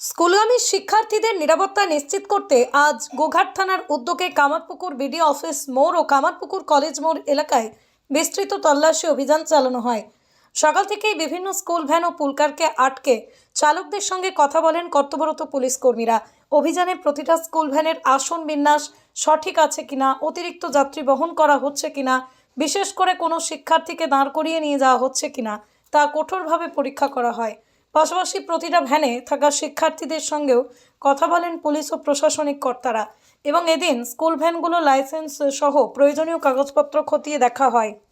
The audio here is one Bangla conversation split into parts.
স্কুলগামী শিক্ষার্থীদের নিরাপত্তা নিশ্চিত করতে আজ গোঘাট থানার উদ্যোগে কামারপুকুর বিডিও অফিস মোড় ও কামারপুকুর কলেজ মোড় এলাকায় বিস্তৃত তল্লাশি অভিযান চালানো হয়। সকাল থেকেই বিভিন্ন স্কুল ভ্যান ও পুলকারকে আটকে চালকদের সঙ্গে কথা বলেন কর্তব্যরত পুলিশ কর্মীরা। অভিযানে প্রতিটা স্কুল ভ্যানের আসন বিন্যাস সঠিক আছে কিনা, অতিরিক্ত যাত্রী বহন করা হচ্ছে কিনা, বিশেষ করে কোনো শিক্ষার্থীকে দাঁড় করিয়ে নিয়ে যাওয়া হচ্ছে কিনা তা কঠোরভাবে পরীক্ষা করা হয়। পাশাপাশি প্রতিটা ভ্যানে থাকা শিক্ষার্থীদের সঙ্গেও কথা বলেন পুলিশ ও প্রশাসনিক কর্তারা। এবং এদিন স্কুল ভ্যানগুলো লাইসেন্স সহ প্রয়োজনীয় কাগজপত্র খতিয়ে দেখা হয়।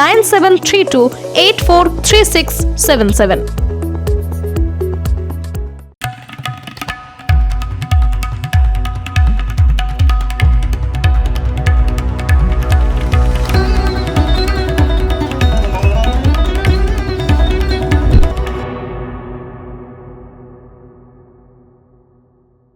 nine seven three two eight four three six seven seven